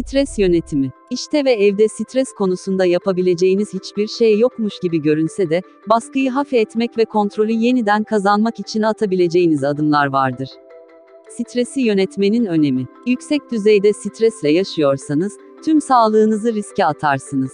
Stres yönetimi. İşte ve evde stres konusunda yapabileceğiniz hiçbir şey yokmuş gibi görünse de, baskıyı hafifletmek ve kontrolü yeniden kazanmak için atabileceğiniz adımlar vardır. Stresi yönetmenin önemi. Yüksek düzeyde stresle yaşıyorsanız, tüm sağlığınızı riske atarsınız.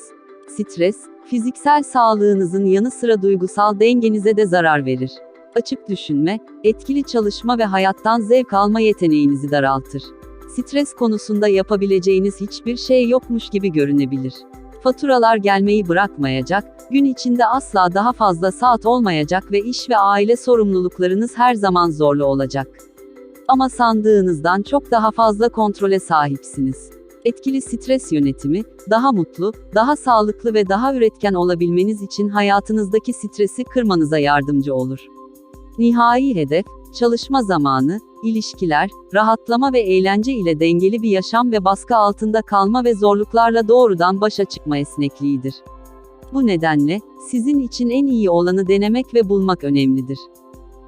Stres, fiziksel sağlığınızın yanı sıra duygusal dengenize de zarar verir. Açık düşünme, etkili çalışma ve hayattan zevk alma yeteneğinizi daraltır. Stres konusunda yapabileceğiniz hiçbir şey yokmuş gibi görünebilir. Faturalar gelmeyi bırakmayacak, gün içinde asla daha fazla saat olmayacak ve iş ve aile sorumluluklarınız her zaman zorlu olacak. Ama sandığınızdan çok daha fazla kontrole sahipsiniz. Etkili stres yönetimi, daha mutlu, daha sağlıklı ve daha üretken olabilmeniz için hayatınızdaki stresi kırmanıza yardımcı olur. Nihai hedef, çalışma zamanı, ilişkiler, rahatlama ve eğlence ile dengeli bir yaşam ve baskı altında kalma ve zorluklarla doğrudan başa çıkma esnekliğidir. Bu nedenle, sizin için en iyi olanı denemek ve bulmak önemlidir.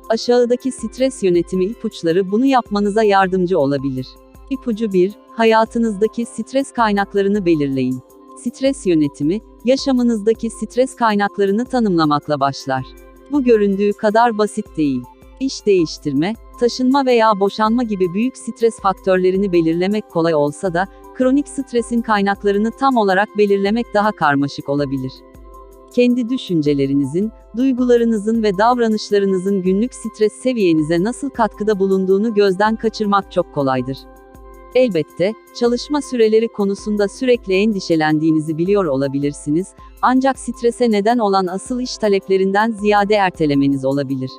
Aşağıdaki stres yönetimi ipuçları bunu yapmanıza yardımcı olabilir. İpucu 1, hayatınızdaki stres kaynaklarını belirleyin. Stres yönetimi, yaşamınızdaki stres kaynaklarını tanımlamakla başlar. Bu göründüğü kadar basit değil. İş değiştirme, taşınma veya boşanma gibi büyük stres faktörlerini belirlemek kolay olsa da, kronik stresin kaynaklarını tam olarak belirlemek daha karmaşık olabilir. Kendi düşüncelerinizin, duygularınızın ve davranışlarınızın günlük stres seviyenize nasıl katkıda bulunduğunu gözden kaçırmak çok kolaydır. Elbette, çalışma süreleri konusunda sürekli endişelendiğinizi biliyor olabilirsiniz, ancak strese neden olan asıl iş taleplerinden ziyade ertelemeniz olabilir.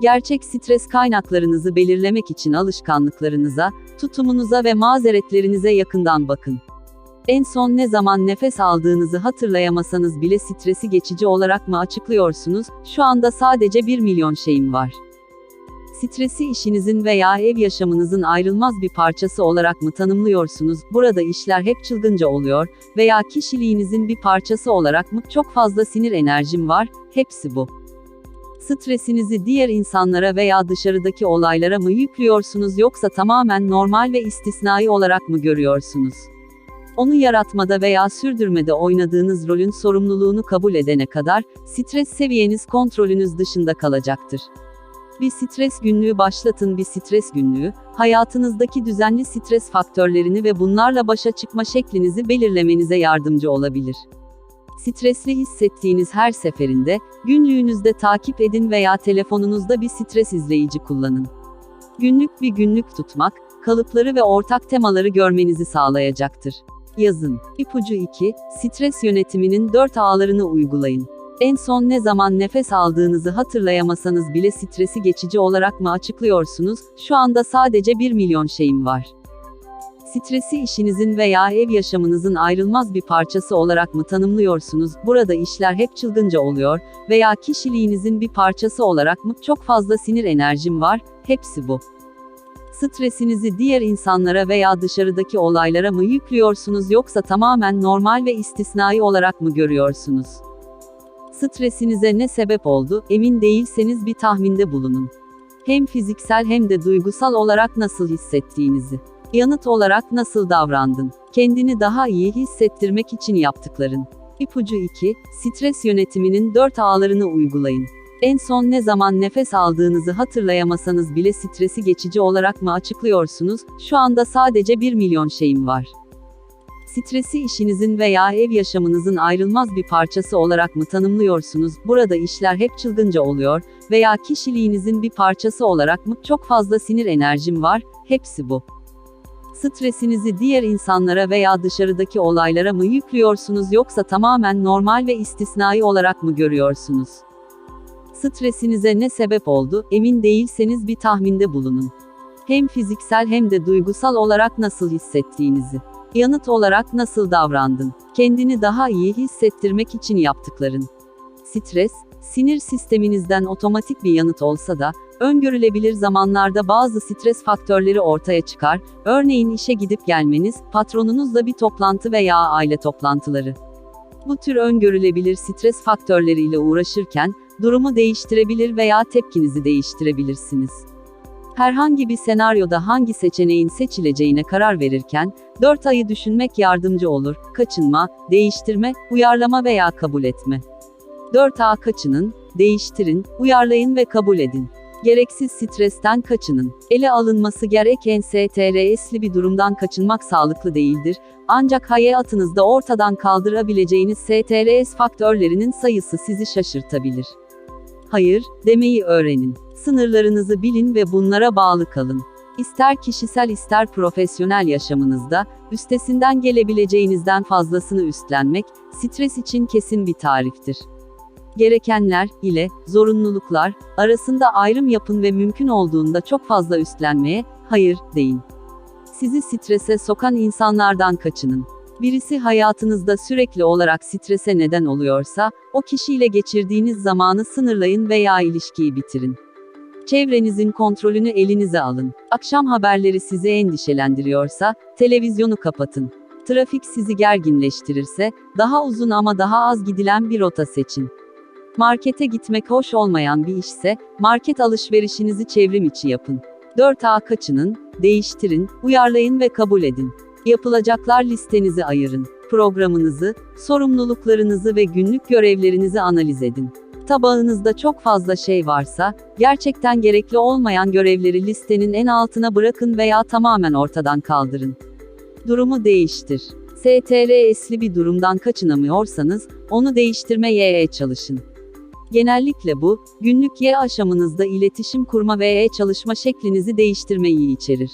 Gerçek stres kaynaklarınızı belirlemek için alışkanlıklarınıza, tutumunuza ve mazeretlerinize yakından bakın. En son ne zaman nefes aldığınızı hatırlayamasanız bile stresi geçici olarak mı açıklıyorsunuz? Şu anda sadece 1 milyon şeyim var. Stresi işinizin veya ev yaşamınızın ayrılmaz bir parçası olarak mı tanımlıyorsunuz? Burada işler hep çılgınca oluyor veya kişiliğinizin bir parçası olarak mı çok fazla sinir enerjim var? Hepsi bu. Stresinizi diğer insanlara veya dışarıdaki olaylara mı yüklüyorsunuz yoksa tamamen normal ve istisnai olarak mı görüyorsunuz? Onu yaratmada veya sürdürmede oynadığınız rolün sorumluluğunu kabul edene kadar, stres seviyeniz kontrolünüz dışında kalacaktır. Bir stres günlüğü başlatın bir stres günlüğü, hayatınızdaki düzenli stres faktörlerini ve bunlarla başa çıkma şeklinizi belirlemenize yardımcı olabilir. Stresli hissettiğiniz her seferinde, günlüğünüzde takip edin veya telefonunuzda bir stres izleyici kullanın. Günlük bir günlük tutmak, kalıpları ve ortak temaları görmenizi sağlayacaktır. Yazın. İpucu 2, stres yönetiminin 4 ağlarını uygulayın. En son ne zaman nefes aldığınızı hatırlayamasanız bile stresi geçici olarak mı açıklıyorsunuz? Şu anda sadece 1 milyon şeyim var. Stresi işinizin veya ev yaşamınızın ayrılmaz bir parçası olarak mı tanımlıyorsunuz? Burada işler hep çılgınca oluyor veya kişiliğinizin bir parçası olarak mı çok fazla sinir enerjim var? Hepsi bu. Stresinizi diğer insanlara veya dışarıdaki olaylara mı yüklüyorsunuz yoksa tamamen normal ve istisnai olarak mı görüyorsunuz? Stresinize ne sebep oldu, emin değilseniz bir tahminde bulunun. Hem fiziksel hem de duygusal olarak nasıl hissettiğinizi. Yanıt olarak nasıl davrandın? Kendini daha iyi hissettirmek için yaptıkların. İpucu 2, stres yönetiminin 4 ağlarını uygulayın. En son ne zaman nefes aldığınızı hatırlayamasanız bile stresi geçici olarak mı açıklıyorsunuz? Şu anda sadece 1 milyon şeyim var. Stresi işinizin veya ev yaşamınızın ayrılmaz bir parçası olarak mı tanımlıyorsunuz? Burada işler hep çılgınca oluyor veya kişiliğinizin bir parçası olarak mı çok fazla sinir enerjim var? Hepsi bu. Stresinizi diğer insanlara veya dışarıdaki olaylara mı yüklüyorsunuz yoksa tamamen normal ve istisnai olarak mı görüyorsunuz? Stresinize ne sebep oldu, emin değilseniz bir tahminde bulunun. Hem fiziksel hem de duygusal olarak nasıl hissettiğinizi. Yanıt olarak nasıl davrandın? Kendini daha iyi hissettirmek için yaptıkların. Stres, sinir sisteminizden otomatik bir yanıt olsa da, öngörülebilir zamanlarda bazı stres faktörleri ortaya çıkar, örneğin işe gidip gelmeniz, patronunuzla bir toplantı veya aile toplantıları. Bu tür öngörülebilir stres faktörleriyle uğraşırken, durumu değiştirebilir veya tepkinizi değiştirebilirsiniz. Herhangi bir senaryoda hangi seçeneğin seçileceğine karar verirken, 4 ayı düşünmek yardımcı olur. Kaçınma, değiştirme, uyarlama veya kabul etme. 4A kaçının, değiştirin, uyarlayın ve kabul edin. Gereksiz stresten kaçının. Ele alınması gereken STRS'li bir durumdan kaçınmak sağlıklı değildir. Ancak hayatınızda ortadan kaldırabileceğiniz STRS faktörlerinin sayısı sizi şaşırtabilir. Hayır, demeyi öğrenin. Sınırlarınızı bilin ve bunlara bağlı kalın. İster kişisel ister profesyonel yaşamınızda, üstesinden gelebileceğinizden fazlasını üstlenmek, stres için kesin bir tariftir. Gerekenler ile zorunluluklar arasında ayrım yapın ve mümkün olduğunda çok fazla üstlenmeye hayır deyin. Sizi strese sokan insanlardan kaçının. Birisi hayatınızda sürekli olarak strese neden oluyorsa, o kişiyle geçirdiğiniz zamanı sınırlayın veya ilişkiyi bitirin. Çevrenizin kontrolünü elinize alın. Akşam haberleri sizi endişelendiriyorsa, televizyonu kapatın. Trafik sizi gerginleştirirse, daha uzun ama daha az gidilen bir rota seçin. Markete gitmek hoş olmayan bir işse, market alışverişinizi çevrim içi yapın. 4A kaçının, değiştirin, uyarlayın ve kabul edin. Yapılacaklar listenizi ayırın. Programınızı, sorumluluklarınızı ve günlük görevlerinizi analiz edin. Tabağınızda çok fazla şey varsa, gerçekten gerekli olmayan görevleri listenin en altına bırakın veya tamamen ortadan kaldırın. Durumu değiştir. STRS'li bir durumdan kaçınamıyorsanız, onu değiştirmeye çalışın. Genellikle bu, günlük Y aşamınızda iletişim kurma ve çalışma şeklinizi değiştirmeyi içerir.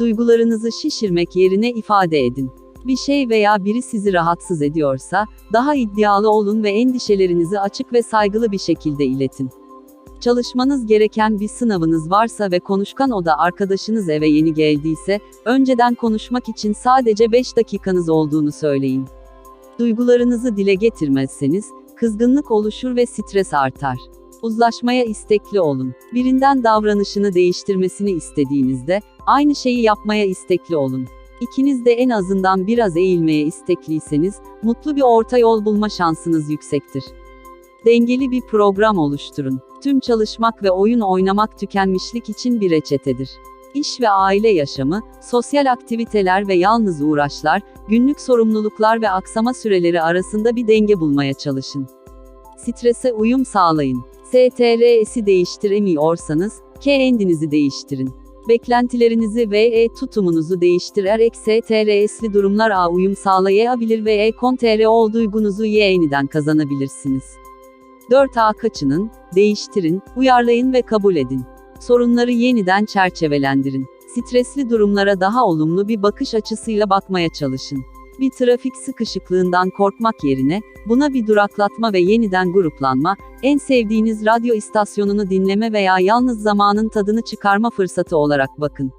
Duygularınızı şişirmek yerine ifade edin. Bir şey veya biri sizi rahatsız ediyorsa, daha iddialı olun ve endişelerinizi açık ve saygılı bir şekilde iletin. Çalışmanız gereken bir sınavınız varsa ve konuşkan oda arkadaşınız eve yeni geldiyse, önceden konuşmak için sadece 5 dakikanız olduğunu söyleyin. Duygularınızı dile getirmezseniz, kızgınlık oluşur ve stres artar. Uzlaşmaya istekli olun. Birinden davranışını değiştirmesini istediğinizde, aynı şeyi yapmaya istekli olun. İkiniz de en azından biraz eğilmeye istekliyseniz, mutlu bir orta yol bulma şansınız yüksektir. Dengeli bir program oluşturun. Tüm çalışmak ve oyun oynamak tükenmişlik için bir reçetedir. İş ve aile yaşamı, sosyal aktiviteler ve yalnız uğraşlar, günlük sorumluluklar ve aksama süreleri arasında bir denge bulmaya çalışın. Strese uyum sağlayın. STRS'i değiştiremiyorsanız, kendinizi değiştirin. Beklentilerinizi ve e tutumunuzu değiştirerek STRS'li durumlara uyum sağlayabilir ve e kontrol duygunuzu yeniden kazanabilirsiniz. 4A kaçının, değiştirin, uyarlayın ve kabul edin. Sorunları yeniden çerçevelendirin. Stresli durumlara daha olumlu bir bakış açısıyla bakmaya çalışın. Bir trafik sıkışıklığından korkmak yerine, buna bir duraklatma ve yeniden gruplanma, en sevdiğiniz radyo istasyonunu dinleme veya yalnız zamanın tadını çıkarma fırsatı olarak bakın.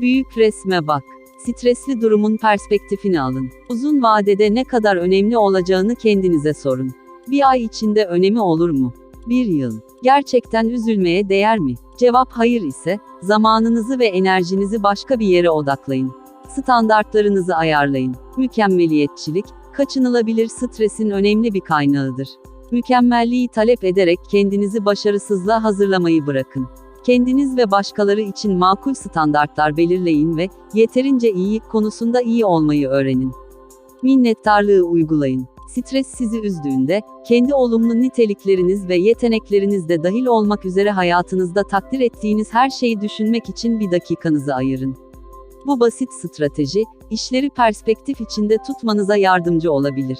Büyük resme bak. Stresli durumun perspektifini alın. Uzun vadede ne kadar önemli olacağını kendinize sorun. Bir ay içinde önemi olur mu? Bir yıl. Gerçekten üzülmeye değer mi? Cevap hayır ise, zamanınızı ve enerjinizi başka bir yere odaklayın. Standartlarınızı ayarlayın. Mükemmeliyetçilik, kaçınılabilir stresin önemli bir kaynağıdır. Mükemmelliği talep ederek kendinizi başarısızlığa hazırlamayı bırakın. Kendiniz ve başkaları için makul standartlar belirleyin ve yeterince iyi konusunda iyi olmayı öğrenin. Minnettarlığı uygulayın. Stres sizi üzdüğünde, kendi olumlu nitelikleriniz ve yetenekleriniz de dahil olmak üzere hayatınızda takdir ettiğiniz her şeyi düşünmek için bir dakikanızı ayırın. Bu basit strateji, işleri perspektif içinde tutmanıza yardımcı olabilir.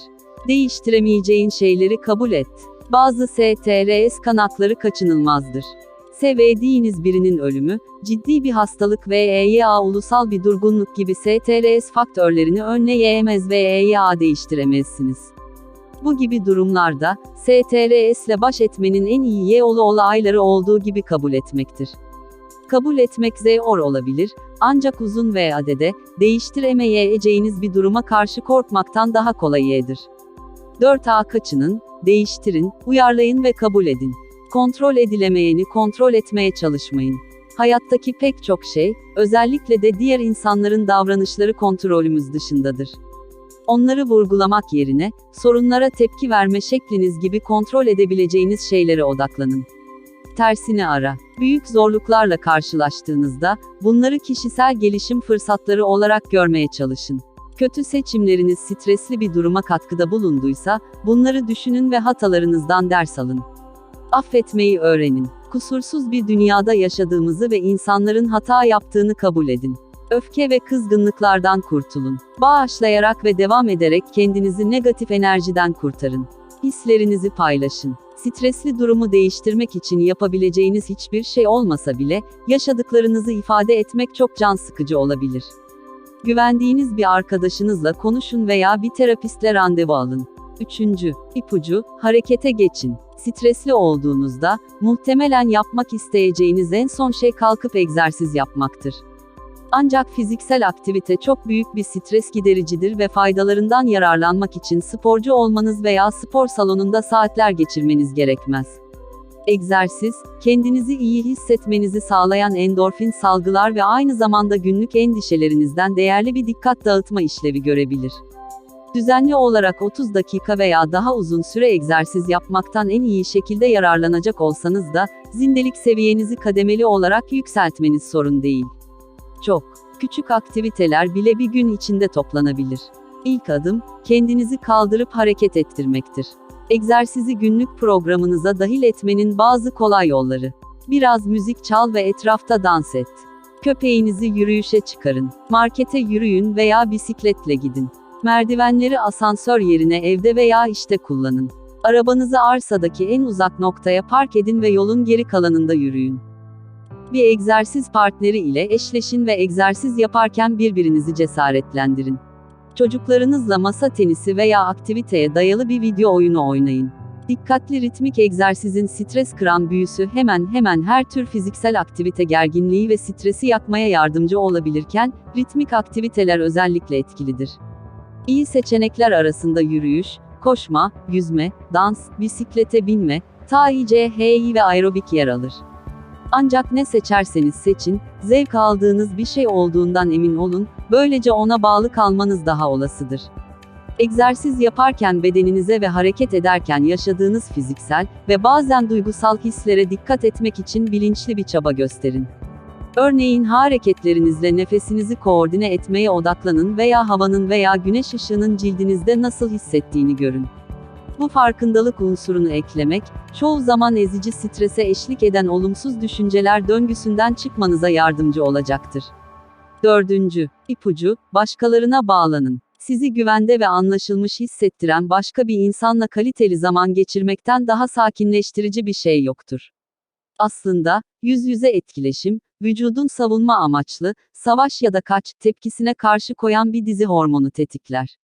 Değiştiremeyeceğin şeyleri kabul et. Bazı STRS kanakları kaçınılmazdır. Sevdiğiniz birinin ölümü, ciddi bir hastalık veya ulusal bir durgunluk gibi STRS faktörlerini önleyemez veya değiştiremezsiniz. Bu gibi durumlarda, STRS ile baş etmenin en iyi yolu olayları olduğu gibi kabul etmektir. Kabul etmek zor olabilir, ancak uzun vadede, değiştiremeyeceğiniz bir duruma karşı korkmaktan daha kolayıdır. 4A kaçının, değiştirin, uyarlayın ve kabul edin. Kontrol edilemeyeni kontrol etmeye çalışmayın. Hayattaki pek çok şey, özellikle de diğer insanların davranışları kontrolümüz dışındadır. Onları vurgulamak yerine, sorunlara tepki verme şekliniz gibi kontrol edebileceğiniz şeylere odaklanın. tersini ara. Büyük zorluklarla karşılaştığınızda, bunları kişisel gelişim fırsatları olarak görmeye çalışın. Kötü seçimleriniz stresli bir duruma katkıda bulunduysa, bunları düşünün ve hatalarınızdan ders alın. Affetmeyi öğrenin. Kusursuz bir dünyada yaşadığımızı ve insanların hata yaptığını kabul edin. Öfke ve kızgınlıklardan kurtulun. Bağışlayarak ve devam ederek kendinizi negatif enerjiden kurtarın. Hislerinizi paylaşın. Stresli durumu değiştirmek için yapabileceğiniz hiçbir şey olmasa bile, yaşadıklarınızı ifade etmek çok can sıkıcı olabilir. Güvendiğiniz bir arkadaşınızla konuşun veya bir terapistle randevu alın. Üçüncü, ipucu, harekete geçin. Stresli olduğunuzda, muhtemelen yapmak isteyeceğiniz en son şey kalkıp egzersiz yapmaktır. Ancak fiziksel aktivite çok büyük bir stres gidericidir ve faydalarından yararlanmak için sporcu olmanız veya spor salonunda saatler geçirmeniz gerekmez. Egzersiz, kendinizi iyi hissetmenizi sağlayan endorfin salgılar ve aynı zamanda günlük endişelerinizden değerli bir dikkat dağıtma işlevi görebilir. Düzenli olarak 30 dakika veya daha uzun süre egzersiz yapmaktan en iyi şekilde yararlanacak olsanız da, zindelik seviyenizi kademeli olarak yükseltmeniz sorun değil. Çok küçük aktiviteler bile bir gün içinde toplanabilir. İlk adım, kendinizi kaldırıp hareket ettirmektir. Egzersizi günlük programınıza dahil etmenin bazı kolay yolları. Biraz müzik çal ve etrafta dans et. Köpeğinizi yürüyüşe çıkarın. Markete yürüyün veya bisikletle gidin. Merdivenleri asansör yerine evde veya işte kullanın. Arabanızı arsadaki en uzak noktaya park edin ve yolun geri kalanında yürüyün. Bir egzersiz partneri ile eşleşin ve egzersiz yaparken birbirinizi cesaretlendirin. Çocuklarınızla masa tenisi veya aktiviteye dayalı bir video oyunu oynayın. Dikkatli ritmik egzersizin stres kıran büyüsü hemen hemen her tür fiziksel aktivite gerginliği ve stresi yakmaya yardımcı olabilirken, ritmik aktiviteler özellikle etkilidir. İyi seçenekler arasında yürüyüş, koşma, yüzme, dans, bisiklete binme, TICHI ve aerobik yer alır. Ancak ne seçerseniz seçin, zevk aldığınız bir şey olduğundan emin olun, böylece ona bağlı kalmanız daha olasıdır. Egzersiz yaparken bedeninize ve hareket ederken yaşadığınız fiziksel ve bazen duygusal hislere dikkat etmek için bilinçli bir çaba gösterin. Örneğin hareketlerinizle nefesinizi koordine etmeye odaklanın veya havanın veya güneş ışığının cildinizde nasıl hissettiğini görün. Bu farkındalık unsurunu eklemek, çoğu zaman ezici strese eşlik eden olumsuz düşünceler döngüsünden çıkmanıza yardımcı olacaktır. Dördüncü, ipucu, başkalarına bağlanın. Sizi güvende ve anlaşılmış hissettiren başka bir insanla kaliteli zaman geçirmekten daha sakinleştirici bir şey yoktur. Aslında, yüz yüze etkileşim, vücudun savunma amaçlı, savaş ya da kaç tepkisine karşı koyan bir dizi hormonu tetikler.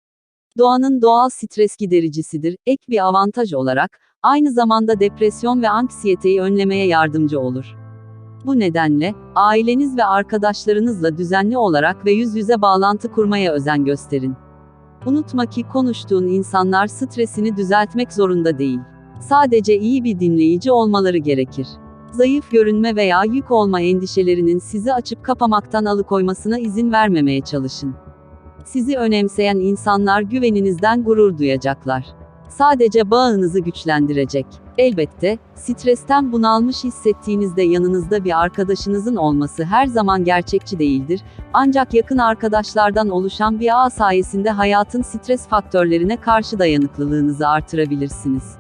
Doğanın doğal stres gidericisidir, ek bir avantaj olarak, aynı zamanda depresyon ve anksiyeteyi önlemeye yardımcı olur. Bu nedenle, aileniz ve arkadaşlarınızla düzenli olarak ve yüz yüze bağlantı kurmaya özen gösterin. Unutma ki konuştuğun insanlar stresini düzeltmek zorunda değil. Sadece iyi bir dinleyici olmaları gerekir. Zayıf görünme veya yük olma endişelerinin sizi açıp kapamaktan alıkoymasına izin vermemeye çalışın. Sizi önemseyen insanlar güveninizden gurur duyacaklar. Sadece bağınızı güçlendirecek. Elbette, stresten bunalmış hissettiğinizde yanınızda bir arkadaşınızın olması her zaman gerçekçi değildir, ancak yakın arkadaşlardan oluşan bir ağ sayesinde hayatın stres faktörlerine karşı dayanıklılığınızı artırabilirsiniz.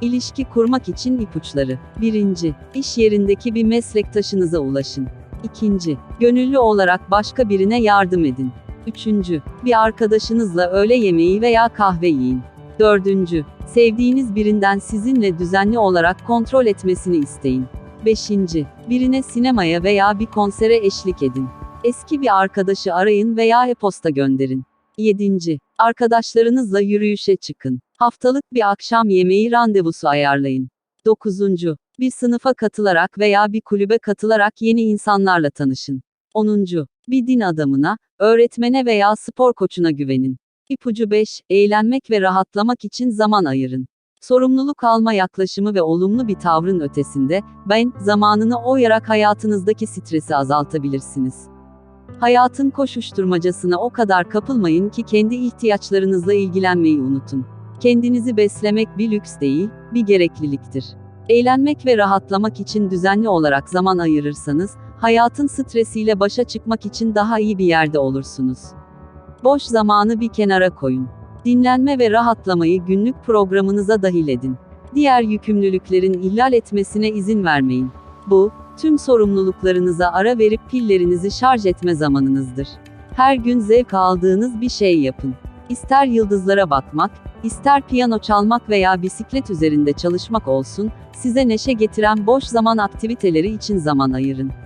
İlişki kurmak için ipuçları. 1. İş yerindeki bir meslektaşınıza ulaşın. 2. Gönüllü olarak başka birine yardım edin. Üçüncü, bir arkadaşınızla öğle yemeği veya kahve yiyin. Dördüncü, sevdiğiniz birinden sizinle düzenli olarak kontrol etmesini isteyin. Beşinci, birine sinemaya veya bir konsere eşlik edin. Eski bir arkadaşı arayın veya e-posta gönderin. Yedinci, arkadaşlarınızla yürüyüşe çıkın. Haftalık bir akşam yemeği randevusu ayarlayın. Dokuzuncu, bir sınıfa katılarak veya bir kulübe katılarak yeni insanlarla tanışın. 10. Bir din adamına, öğretmene veya spor koçuna güvenin. İpucu 5. Eğlenmek ve rahatlamak için zaman ayırın. Sorumluluk alma yaklaşımı ve olumlu bir tavrın ötesinde, ben, zamanını oyarak hayatınızdaki stresi azaltabilirsiniz. Hayatın koşuşturmacasına o kadar kapılmayın ki kendi ihtiyaçlarınızla ilgilenmeyi unutun. Kendinizi beslemek bir lüks değil, bir gerekliliktir. Eğlenmek ve rahatlamak için düzenli olarak zaman ayırırsanız, hayatın stresiyle başa çıkmak için daha iyi bir yerde olursunuz. Boş zamanı bir kenara koyun. Dinlenme ve rahatlamayı günlük programınıza dahil edin. Diğer yükümlülüklerin ihlal etmesine izin vermeyin. Bu, tüm sorumluluklarınıza ara verip pillerinizi şarj etme zamanınızdır. Her gün zevk aldığınız bir şey yapın. İster yıldızlara bakmak, ister piyano çalmak veya bisiklet üzerinde çalışmak olsun, size neşe getiren boş zaman aktiviteleri için zaman ayırın.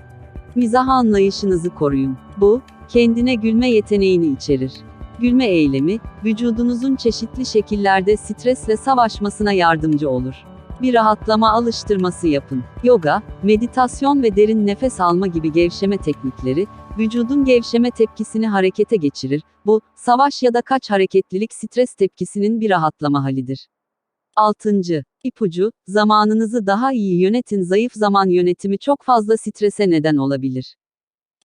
Mizah anlayışınızı koruyun. Bu, kendine gülme yeteneğini içerir. Gülme eylemi, vücudunuzun çeşitli şekillerde stresle savaşmasına yardımcı olur. Bir rahatlama alıştırması yapın. Yoga, meditasyon ve derin nefes alma gibi gevşeme teknikleri, vücudun gevşeme tepkisini harekete geçirir. Bu, savaş ya da kaç hareketlilik stres tepkisinin bir rahatlama halidir. 6. İpucu, zamanınızı daha iyi yönetin. Zayıf zaman yönetimi çok fazla strese neden olabilir.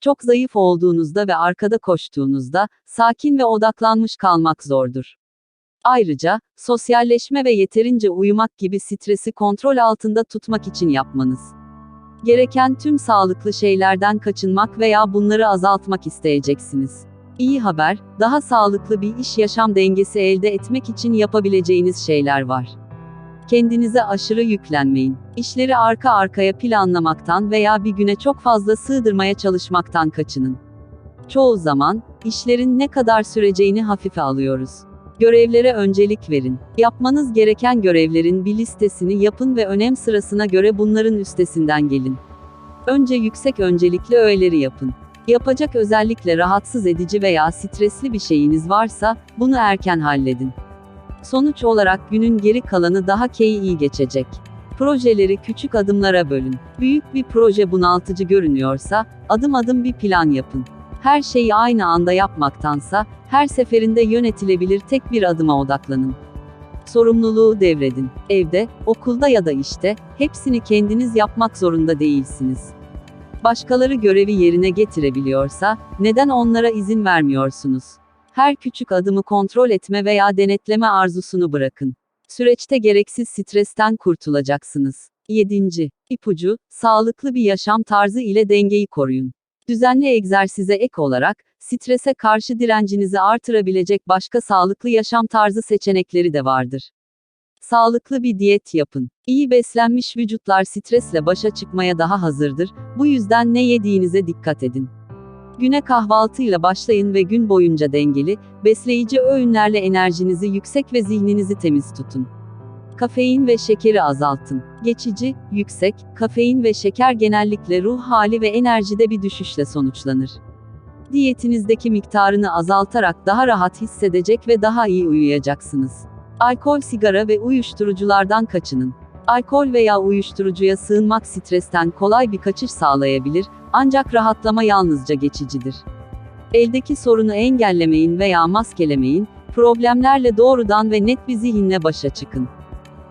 Çok zayıf olduğunuzda ve arkada koştuğunuzda, sakin ve odaklanmış kalmak zordur. Ayrıca, sosyalleşme ve yeterince uyumak gibi stresi kontrol altında tutmak için yapmanız. Gereken tüm sağlıklı şeylerden kaçınmak veya bunları azaltmak isteyeceksiniz. İyi haber, daha sağlıklı bir iş-yaşam dengesi elde etmek için yapabileceğiniz şeyler var. Kendinize aşırı yüklenmeyin. İşleri arka arkaya planlamaktan veya bir güne çok fazla sığdırmaya çalışmaktan kaçının. Çoğu zaman, işlerin ne kadar süreceğini hafife alıyoruz. Görevlere öncelik verin. Yapmanız gereken görevlerin bir listesini yapın ve önem sırasına göre bunların üstesinden gelin. Önce yüksek öncelikli öğeleri yapın. Yapacak özellikle rahatsız edici veya stresli bir şeyiniz varsa, bunu erken halledin. Sonuç olarak günün geri kalanı daha keyifli geçecek. Projeleri küçük adımlara bölün. Büyük bir proje bunaltıcı görünüyorsa, adım adım bir plan yapın. Her şeyi aynı anda yapmaktansa, her seferinde yönetilebilir tek bir adıma odaklanın. Sorumluluğu devredin. Evde, okulda ya da işte, hepsini kendiniz yapmak zorunda değilsiniz. Başkaları görevi yerine getirebiliyorsa, neden onlara izin vermiyorsunuz? Her küçük adımı kontrol etme veya denetleme arzusunu bırakın. Süreçte gereksiz stresten kurtulacaksınız. 7. İpucu, sağlıklı bir yaşam tarzı ile dengeyi koruyun. Düzenli egzersize ek olarak, strese karşı direncinizi artırabilecek başka sağlıklı yaşam tarzı seçenekleri de vardır. Sağlıklı bir diyet yapın. İyi beslenmiş vücutlar stresle başa çıkmaya daha hazırdır, bu yüzden ne yediğinize dikkat edin. Güne kahvaltıyla başlayın ve gün boyunca dengeli, besleyici öğünlerle enerjinizi yüksek ve zihninizi temiz tutun. Kafein ve şekeri azaltın. Geçici, yüksek, kafein ve şeker genellikle ruh hali ve enerjide bir düşüşle sonuçlanır. Diyetinizdeki miktarını azaltarak daha rahat hissedecek ve daha iyi uyuyacaksınız. Alkol, sigara ve uyuşturuculardan kaçının. Alkol veya uyuşturucuya sığınmak stresten kolay bir kaçış sağlayabilir, ancak rahatlama yalnızca geçicidir. Eldeki sorunu engellemeyin veya maskelemeyin, problemlerle doğrudan ve net bir zihinle başa çıkın.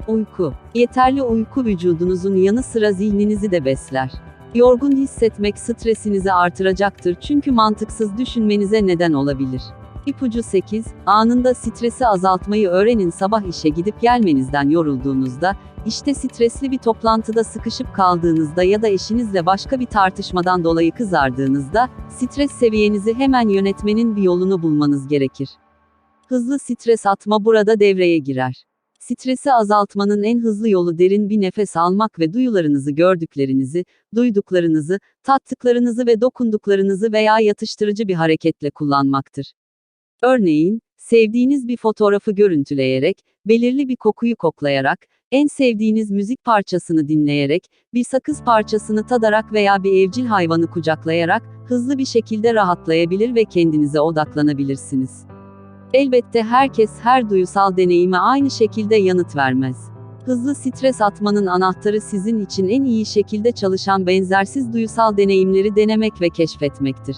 Uyku. Yeterli uyku vücudunuzun yanı sıra zihninizi de besler. Yorgun hissetmek stresinizi artıracaktır çünkü mantıksız düşünmenize neden olabilir. İpucu 8, anında stresi azaltmayı öğrenin sabah işe gidip gelmenizden yorulduğunuzda, işte stresli bir toplantıda sıkışıp kaldığınızda ya da eşinizle başka bir tartışmadan dolayı kızardığınızda, stres seviyenizi hemen yönetmenin bir yolunu bulmanız gerekir. Hızlı stres atma burada devreye girer. Stresi azaltmanın en hızlı yolu derin bir nefes almak ve duyularınızı gördüklerinizi, duyduklarınızı, tattıklarınızı ve dokunduklarınızı veya yatıştırıcı bir hareketle kullanmaktır. Örneğin, sevdiğiniz bir fotoğrafı görüntüleyerek, belirli bir kokuyu koklayarak, en sevdiğiniz müzik parçasını dinleyerek, bir sakız parçasını tadarak veya bir evcil hayvanı kucaklayarak, hızlı bir şekilde rahatlayabilir ve kendinize odaklanabilirsiniz. Elbette herkes her duysal deneyime aynı şekilde yanıt vermez. Hızlı stres atmanın anahtarı sizin için en iyi şekilde çalışan benzersiz duysal deneyimleri denemek ve keşfetmektir.